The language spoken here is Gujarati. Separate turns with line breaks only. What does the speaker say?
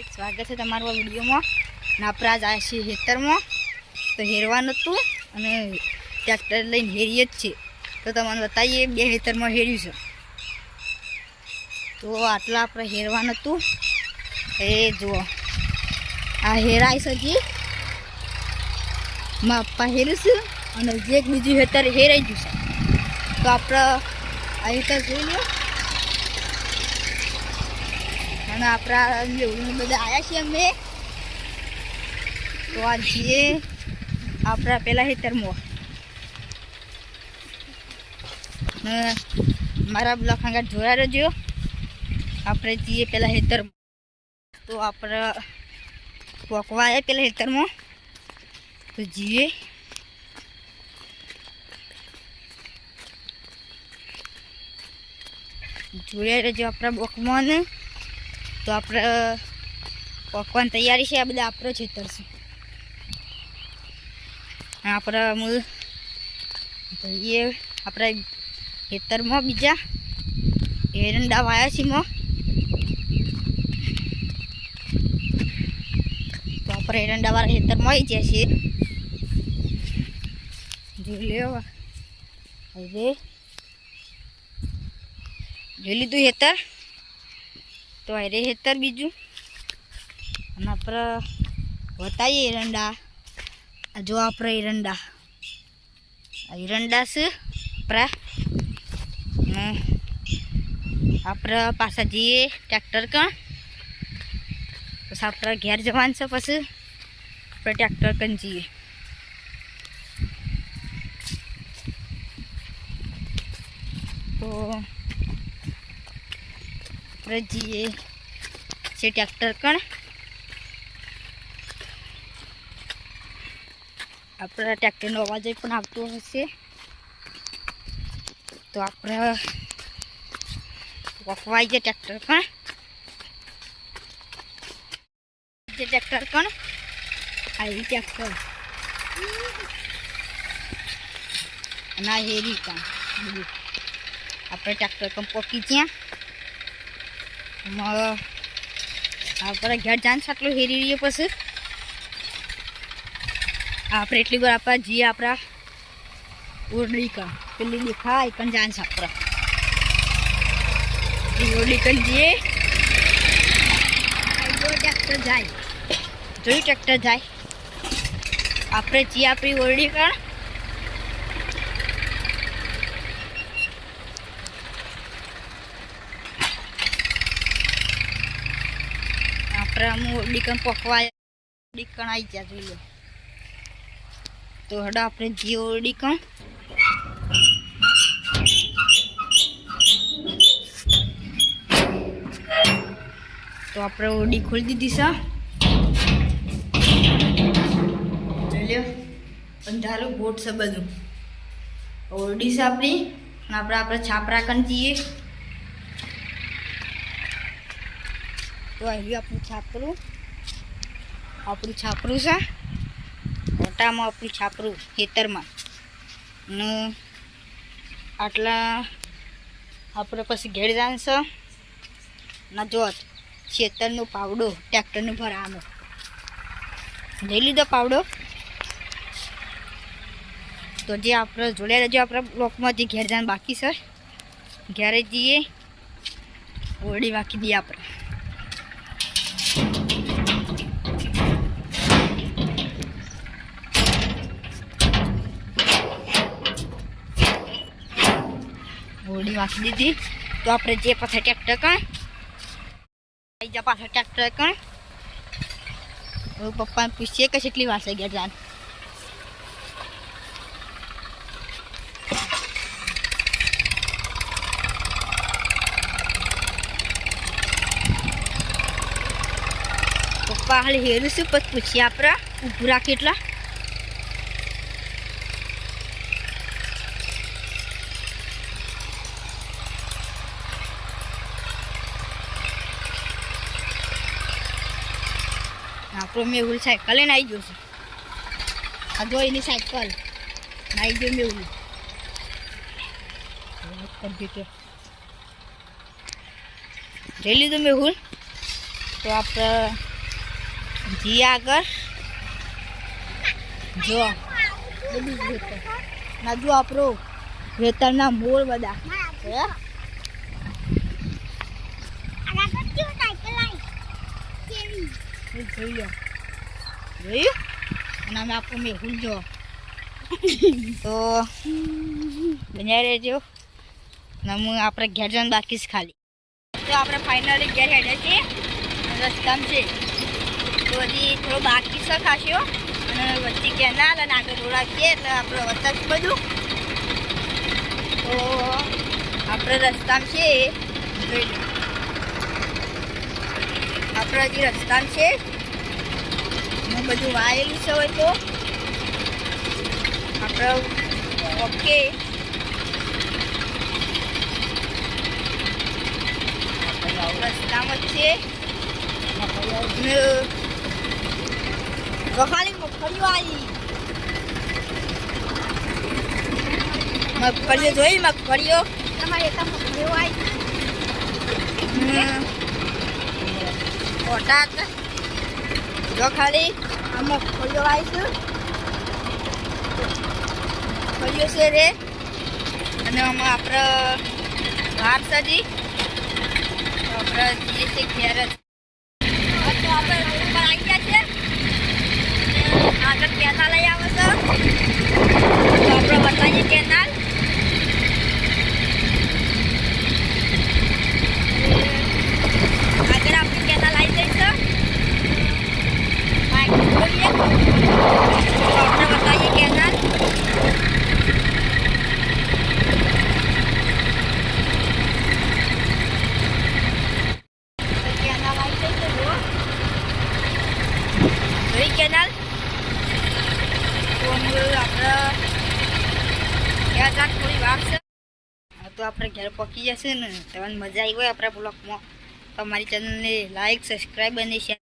ગાય સ્વાગત છે તમારું આ વિડીયોમાં. ને આપણે આજ છીએ ખેતરમાં. તો હેરવાનું હતું અને ટ્રેક્ટર લઈને હેરીએ જ છે તો તમને બતાવીએ બે ખેતરમાં હેર્યું છે. તો આટલા આપણે હેરવાનું હતું. એ જુઓ. આ હેરાય છે જે માં પપ્પા હેર્યું છે અને જે બીજું હેતર હેરાઈ ગયું છે. તો આપણે આ હેતર જોઈ લો. અને આપણા બધા આવ્યા છીએ અમે. તો આ છીએ આપણા પેલા હેતરમાં મારા બ્લોક આગળ જોયા રહેજો. આપણે જઈએ પેલા હેતરમાં તો આપણે પોકવા આવ્યા પેલા હેતરમાં તો જઈએ. જોયા રહેજો આપણા બોકમાં ને. તો આપણે પકવાની તૈયારી છે, આ બધા આપણે ખેતર છે આપણે મૂળ જઈએ આપણા ખેતરમાં બીજા એરંડા વાયા છે માં તો આપણે એરંડાવાળા ખેતરમાં આવી ગયા છીએ. જોઈ લ્યો હવે જોઈ લીધું ખેતર? તો અરે હેતર બીજું. અને આપણે વતાવીએ એરંડા જો આપણે એરંડા એરંડા છે આપણા આપણે પાછા જઈએ ટ્રેક્ટર કણ પછી આપણે ઘેર જવાનું છે પછી આપણે ટ્રેક્ટર કણ જઈએ. તો જઈએ છે ટ્રેક્ટર કણ. આપણા ટ્રેક્ટરનો અવાજ પણ આવતો હશે. તો આપણે વખવાઈ જાય ટ્રેક્ટર કણ. જે ટ્રેક્ટર કણ. આવી ટ્રેક્ટર. અને હેરી પણ આપણે ટ્રેક્ટર પણ પોકી ત્યાં એમાં આપણે ઘેર જાન આટલું હેરી રહીએ પછી. આપણે એટલી વાર આપણા જઈએ આપણા ઓરડી કા પેલી દેખાય પણ જાન આપણે ઓરડી કણ જઈએ ટ્રેક્ટર જાય. જોયું ટ્રેક્ટર જાય. આપણે જઈએ આપણી ઓરડી અમુક ડીકણ પકવાય. ડીકણ આવી ગયા જોઈએ તો હડા આપણે જીઓ ડીકણ. તો આપણે ઓડી ખોલી દીધી છે. અંધારો ગોટ છે બધું. ઓરડી છે આપણી. આપણે આપણે છાપરા કણ જઈએ તો આવ્યું આપણું છાપરું. આપણું છાપરું છે. મોટામાં આપણું છાપરું ખેતરમાં. ને આટલા આપણે પછી ઘેર છે. ના જોત ખેતરનો પાવડો, ટ્રેક્ટરનો ભરાવાનો લઈ લીધો પાવડો. તો જે આપણે જોડ્યા રહેજો આપણા બ્લોકમાં, જે ઘેર જાણ બાકી છે. ઘેરે જઈએ, ઓરડી વાંકી દઈએ આપણે. હોડી વાંચી દીધી. તો આપણે જે પાછા ટ્રેક્ટર કણ આવી જા પાછા ટ્રેક્ટર કણ હવે પપ્પાને પૂછીએ કે કેટલી વાંચે ગયા જાન પપ્પા હાલ હેરું શું પછી પૂછીએ આપણે? ઉભરા રાખી આપણો મેહુલ સાયકલ નાઈ ગયો આ જો એની સાયકલ નાઈ ગયો મેહુલ જઈ લીધું મેહુલ તો આપણે જી આગળ. જો. બધું ના, જો આપણો વેતરના મોર બધા. હે? એ જોઈ લો. જોયું? અને અમે આપણું મેહુલ જો તો બન્યા રહેજો. અને હું આપણે ઘેર જવાનું બાકી ખાલી. તો આપણે ફાઇનલી ઘેર હેડે છે રસ્તામાં છે. તો હજી થોડો બાકી છે ખાસ્યો. અને વચ્ચે કેનાલ અને આગળ રોડ છે એટલે આપણે વચ્ચે બધું. તો આપણે રસ્તામાં છે જોઈ લો. આપણે જે રસ્તાન છે ને બધું વાયેલું છે હોય તો. આપણે ઓકે. રસ્તામાં છે. ને મગફળીઓ આવી. મગફળીઓ જોઈ મગફળીઓ? તમારે મગફળીઓ આવી. બોટાદ જો ખાલી આ મગફળીઓ આવી છે મગફળીઓ છે રે. અને આમાં આપણે બહાર સજી. આપણે જઈએ છીએ ઘેર. જ આપણે ઉપર આવી ગયા છે આગળ પેસા લઈ આવે તો આપણે બતાવીએ કેનાલ આગળ આપણી કેનાલ આવી જઈ છે બાઇક ખોલીએ તો આપણે બતાવીએ કેનાલ તો કેનાલ આવી જઈ છે જુઓ જોઈ કેનાલ? તો આપણે થોડી વાર છે. તો આપણે ઘેર પકી જશે ને તમને મજા આવી હોય આપણા બ્લોગમાં. તો અમારી ચેનલને લાઈક સબસ્ક્રાઈબ અને શેર